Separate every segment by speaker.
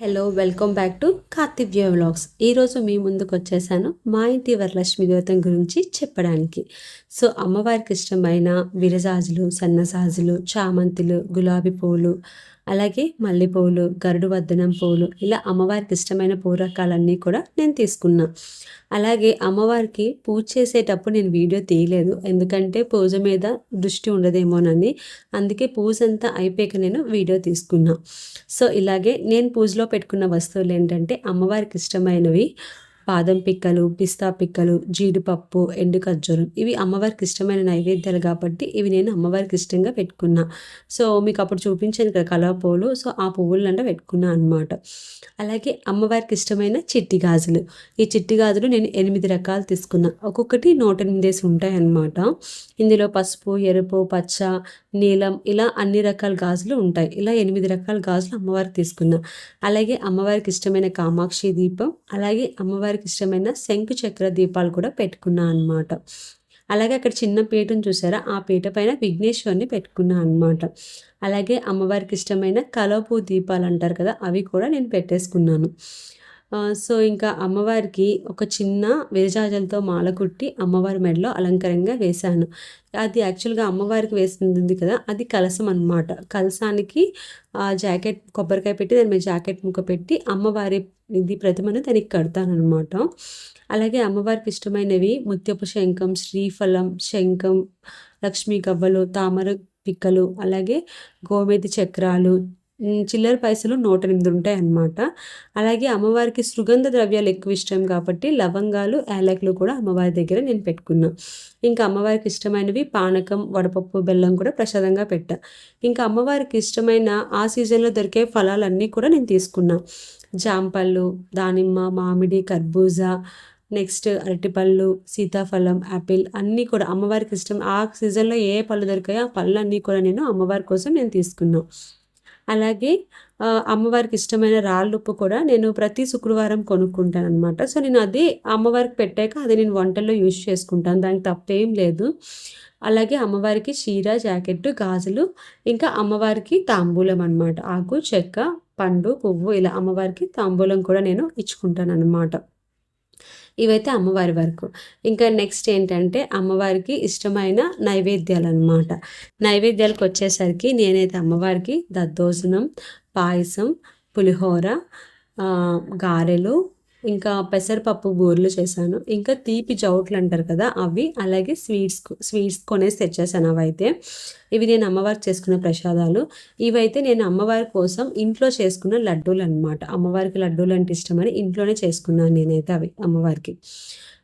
Speaker 1: Hello welcome back to Karthivya vlogs ఈరోజు మీ ముందుకు వచ్చేసాను మా ఇంటి వరలక్ష్మి దేవతం గురించి చెప్పడానికి. సో అమ్మవారికి ఇష్టమైన విరజాజులు సన్నసాజులు చామంతులు గులాబీ పూలు అలాగే మల్లెపూలు గరుడువర్ధనం పూలు ఇలా అమ్మవారికి ఇష్టమైన పూ రకాలన్నీ కూడా నేను తీసుకున్నా. అలాగే అమ్మవారికి పూజ చేసేటప్పుడు నేను వీడియో తీయలేదు. ఎందుకంటే పూజ మీద దృష్టి ఉండదేమోనని. అందుకే పూజ అంతా అయిపోయాక నేను వీడియో తీసుకున్నా. సో ఇలాగే నేను పూజలో పెట్టుకున్న వస్తువులు ఏంటంటే అమ్మవారికి ఇష్టమైనవి బాదం పిక్కలు పిస్తా పిక్కలు జీడిపప్పు ఎండు ఖర్జూరం. ఇవి అమ్మవారికి ఇష్టమైన నైవేద్యాలు కాబట్టి ఇవి నేను అమ్మవారికి ఇష్టంగా పెట్టుకున్నా. సో మీకు అప్పుడు చూపించాను కదా కలవ పువ్వులు. సో ఆ పువ్వులంటే పెట్టుకున్నా అనమాట అలాగే అమ్మవారికి ఇష్టమైన చిట్టి గాజులు. ఈ చిట్టి గాజులు నేను ఎనిమిది రకాలు తీసుకున్నా. ఒక్కొక్కటి నూట ఎనిమిదేసి ఉంటాయన్నమాట ఇందులో పసుపు ఎరుపు పచ్చ నీలం ఇలా అన్ని రకాల గాజులు ఉంటాయి. ఇలా ఎనిమిది రకాల గాజులు అమ్మవారికి తీసుకున్నా. అలాగే అమ్మవారికి ఇష్టమైన కామాక్షి దీపం. అలాగే అమ్మవారికి ఇష్టమైన శంకు చక్ర దీపాలు కూడా పెట్టుకున్నా అనమాట అలాగే అక్కడ చిన్న పీటను చూసారా? ఆ పీట పైన విఘ్నేశ్వరిని పెట్టుకున్నా అనమాట అలాగే అమ్మవారికి ఇష్టమైన కలపు దీపాలు అంటారు కదా అవి కూడా నేను పెట్టేసుకున్నాను. సో ఇంకా అమ్మవారికి ఒక చిన్న విరజాజలతో మాల కుట్టి అమ్మవారి మెడలో అలంకరంగా వేశాను. అది యాక్చువల్గా అమ్మవారికి వేస్తుంది కదా అది కలసం అనమాట కలసానికి ఆ జాకెట్ కొబ్బరికాయ పెట్టి దాని మీద జాకెట్ ముక్క పెట్టి అమ్మవారి ఇది ప్రతిమను దానికి కడతాను అనమాట అలాగే అమ్మవారికి ఇష్టమైనవి ముత్యపు శంఖం శ్రీఫలం శంఖం లక్ష్మీ గవ్వలు తామర పిక్కలు అలాగే గోమేతి చక్రాలు చిల్లర పైసలు నూట ఎనిమిది ఉంటాయి అన్నమాట అలాగే అమ్మవారికి సుగంధ ద్రవ్యాలు ఎక్కువ ఇష్టం కాబట్టి లవంగాలు యాలకులు కూడా అమ్మవారి దగ్గర నేను పెట్టుకున్నా. ఇంకా అమ్మవారికి ఇష్టమైనవి పానకం వడపప్పు బెల్లం కూడా ప్రసాదంగా పెట్టా. ఇంకా అమ్మవారికి ఇష్టమైన ఆ సీజన్లో దొరికే ఫలాలన్నీ కూడా నేను తీసుకున్నా. జాంపళ్ళు దానిమ్మ మామిడి కర్బూజా నెక్స్ట్ అరటిపళ్ళు సీతాఫలం యాపిల్ అన్నీ కూడా అమ్మవారికి ఇష్టం. ఆ సీజన్లో ఏ పళ్ళు దొరికాయో ఆ పళ్ళు అన్నీ కూడా నేను అమ్మవారి కోసం నేను తీసుకున్నాను అలాగే అమ్మవారికి ఇష్టమైన రాళ్ళుప్పు కూడా నేను ప్రతి శుక్రవారం కొనుక్కుంటాను అనమాట సో నేను అది అమ్మవారికి పెట్టాక అది నేను వంటల్లో యూజ్ చేసుకుంటాను. దానికి తప్పేం లేదు. అలాగే అమ్మవారికి చీర జాకెట్ గాజులు ఇంకా అమ్మవారికి తాంబూలం అనమాట ఆకు చెక్క పండు పువ్వు ఇలా అమ్మవారికి తాంబూలం కూడా నేను ఇచ్చుకుంటాను అనమాట ఇవైతే అమ్మవారి వరకు. ఇంకా నెక్స్ట్ ఏంటంటే అమ్మవారికి ఇష్టమైన నైవేద్యాలు అనమాట నైవేద్యాలకు వచ్చేసరికి నేనైతే అమ్మవారికి దద్దోజనం పాయసం పులిహోర గారెలు ఇంకా పెసరపప్పు బూరెలు చేశాను. ఇంకా తీపి చౌట్లు అంటారు కదా అవి అలాగే స్వీట్స్ స్వీట్స్ కొనేసి తెచ్చేసాను అవైతే. ఇవి నేను అమ్మవారికి చేసుకున్న ప్రసాదాలు. ఇవైతే నేను అమ్మవారి కోసం ఇంట్లో చేసుకున్న లడ్డూలు అనమాట అమ్మవారికి లడ్డూలు అంటే ఇష్టమని ఇంట్లోనే చేసుకున్నాను నేనైతే అవి అమ్మవారికి.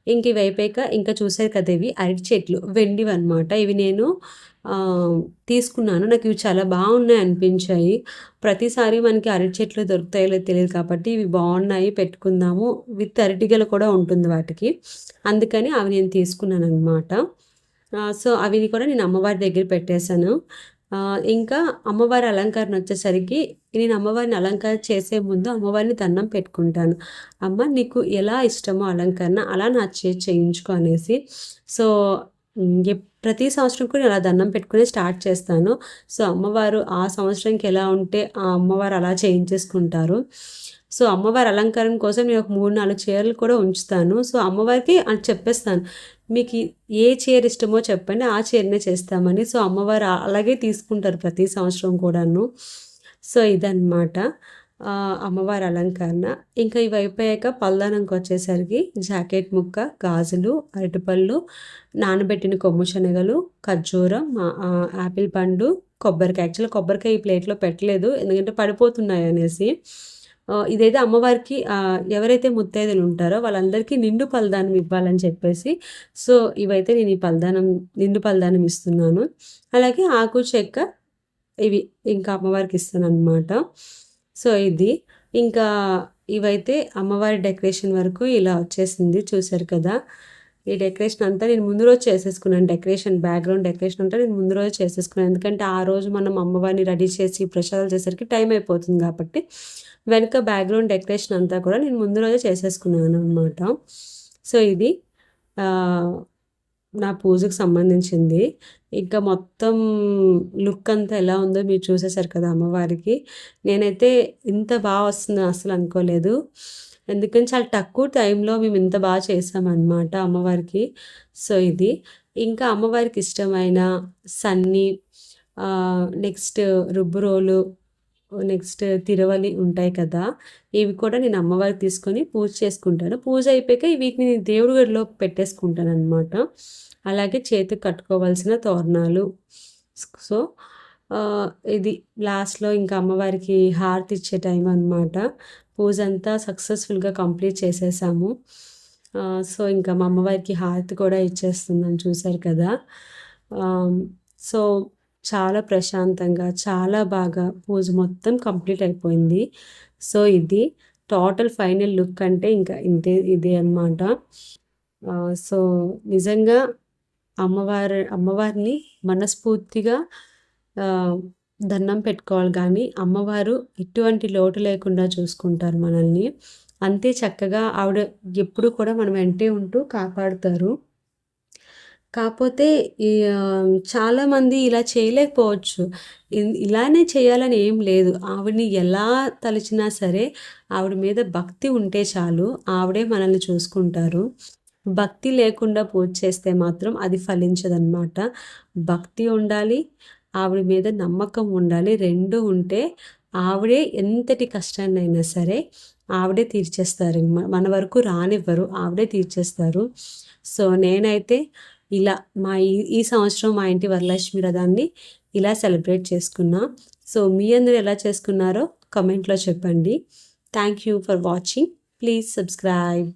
Speaker 1: ఇంక ఇవి అయిపోయాక ఇంకా చూసారు కదా ఇవి అరటి చెట్లు వెండివి అనమాట ఇవి నేను తీసుకున్నాను. నాకు ఇవి చాలా బాగున్నాయి అనిపించాయి. ప్రతిసారి మనకి అరటి చెట్లు దొరుకుతాయో తెలియదు కాబట్టి ఇవి బాగున్నాయి పెట్టుకుందాము. విత్ అరటిగల కూడా ఉంటుంది వాటికి. అందుకని అవి నేను తీసుకున్నాను అనమాట సో అవి కూడా నేను అమ్మవారి దగ్గర పెట్టేశాను. ఇంకా అమ్మవారి అలంకరణ వచ్చేసరికి నేను అమ్మవారిని అలంకరణ చేసే ముందు అమ్మవారిని దండం పెట్టుకుంటాను. అమ్మ నీకు ఎలా ఇష్టమో అలంకరణ అలా నా చే చేయించుకో అనేసి. సో ప్రతి సంవత్సరం కూడా అలా దండం పెట్టుకుని స్టార్ట్ చేస్తాను. సో అమ్మవారు ఆ సంవత్సరంకి ఎలా ఉంటే ఆ అమ్మవారు అలా చేయించేసుకుంటారు. సో అమ్మవారి అలంకారం కోసం నేను ఒక మూడు నాలుగు చీరలు కూడా ఉంచుతాను. సో అమ్మవారికి అని చెప్పేస్తాను. మీకు ఏ చీర ఇష్టమో చెప్పండి ఆ చీరనే చేస్తామని. సో అమ్మవారు అలాగే తీసుకుంటారు ప్రతి సంవత్సరం కూడాను. సో ఇదన్నమాట. అమ్మవారి అలంకరణ. ఇంకా ఇవి అయిపోయాక పల్దానంకి వచ్చేసరికి జాకెట్ ముక్క గాజులు అరటిపళ్ళు నానబెట్టిన కొమ్ము శనగలు ఖర్జూరం యాపిల్ పండు కొబ్బరికాయ. యాక్చువల్గా కొబ్బరికాయ ఈ ప్లేట్లో పెట్టలేదు ఎందుకంటే పడిపోతున్నాయి అనేసి. ఇదైతే అమ్మవారికి ఎవరైతే ముత్తైదులు ఉంటారో వాళ్ళందరికీ నిండు పలదానం ఇవ్వాలని చెప్పేసి. సో ఇవైతే నేను ఈ పలదానం నిండు పలదానం ఇస్తున్నాను. అలాగే ఆకు చెక్క ఇవి ఇంకా అమ్మవారికి ఇస్తాను అనమాట సో ఇది ఇంకా ఇవైతే అమ్మవారి డెకరేషన్ వరకు ఇలా వచ్చేసింది చూసారు కదా. ఈ డెకరేషన్ అంతా నేను ముందు రోజు చేసేసుకున్నాను డెకరేషన్ బ్యాక్గ్రౌండ్ డెకరేషన్ అంతా నేను ముందు రోజు చేసేసుకున్నాను. ఎందుకంటే ఆ రోజు మనం అమ్మవారిని రెడీ చేసి ప్రసాదాలు చేసరికి టైం అయిపోతుంది కాబట్టి వెనుక బ్యాక్గ్రౌండ్ డెకరేషన్ అంతా కూడా నేను ముందు రోజే చేసేసుకున్నాను అనమాట సో ఇది నా పూజకు సంబంధించింది. ఇంకా మొత్తం లుక్ అంతా ఎలా ఉందో మీరు చూసేసారు కదా అమ్మవారికి. నేనైతే ఇంత బాగా వస్తుంది అసలు అనుకోలేదు. ఎందుకంటే చాలా తక్కువ టైంలో మేము ఇంత బాగా చేసామన్నమాట అమ్మవారికి. సో, ఇది. ఇంకా అమ్మవారికి ఇష్టమైన సన్నీ నెక్స్ట్ రుబ్బురోలు, నెక్స్ట్ తిరవలి ఉంటాయి కదా! ఇవి కూడా నేను అమ్మవారికి తీసుకొని పూజ చేసుకుంటాను. పూజ అయిపోయాక వీటిని నేను దేవుడి పెట్టేసుకుంటాను అన్నమాట అలాగే చేతికి కట్టుకోవాల్సిన తోరణాలు. సో, ఇది లాస్ట్‌లో ఇంకా అమ్మవారికి హారతి ఇచ్చే టైం అనమాట. పూజ అంతా సక్సెస్‌ఫుల్‌గా కంప్లీట్ చేసేసాము. సో, ఇంకా మా అమ్మవారికి హారతి కూడా ఇచ్చేస్తున్నాను చూసారు కదా! సో, చాలా ప్రశాంతంగా, చాలా బాగా పూజ మొత్తం కంప్లీట్ అయిపోయింది. సో, ఇది టోటల్ ఫైనల్ లుక్ అంటే ఇంకా ఇంతే ఇదే అనమాట. సో, నిజంగా అమ్మవారి అమ్మవారిని మనస్ఫూర్తిగా దండం పెట్టుకోవాలి కానీ అమ్మవారు ఎటువంటి లోటు లేకుండా చూసుకుంటారు మనల్ని. అంతే చక్కగా ఆవిడ ఎప్పుడు కూడా మనం వెంటే ఉంటూ కాపాడుతారు. కాకపోతే చాలామంది ఇలా చేయలేకపోవచ్చు. ఇలానే చేయాలని ఏం లేదు. ఆవిడని ఎలా తలిచినా సరే ఆవిడ మీద భక్తి ఉంటే చాలు. ఆవిడే మనల్ని చూసుకుంటారు. భక్తి లేకుండా పూజ చేస్తే మాత్రం అది ఫలించదన్నమాట భక్తి ఉండాలి. ఆవిడ మీద నమ్మకం ఉండాలి. రెండు ఉంటే ఆవిడే ఎంతటి కష్టాన్నైనా సరే ఆవిడే తీర్చేస్తారు. మన వరకు రానివ్వరు. ఆవిడే తీర్చేస్తారు. సో, నేనైతే ఇలా మా ఈ ఈ సంవత్సరం మా ఇంటి వరలక్ష్మి రథాన్ని ఇలా సెలబ్రేట్ చేసుకున్నాం సో, మీ అందరూ ఎలా చేసుకున్నారో కమెంట్‌లో చెప్పండి. Thank you for watching. Please subscribe.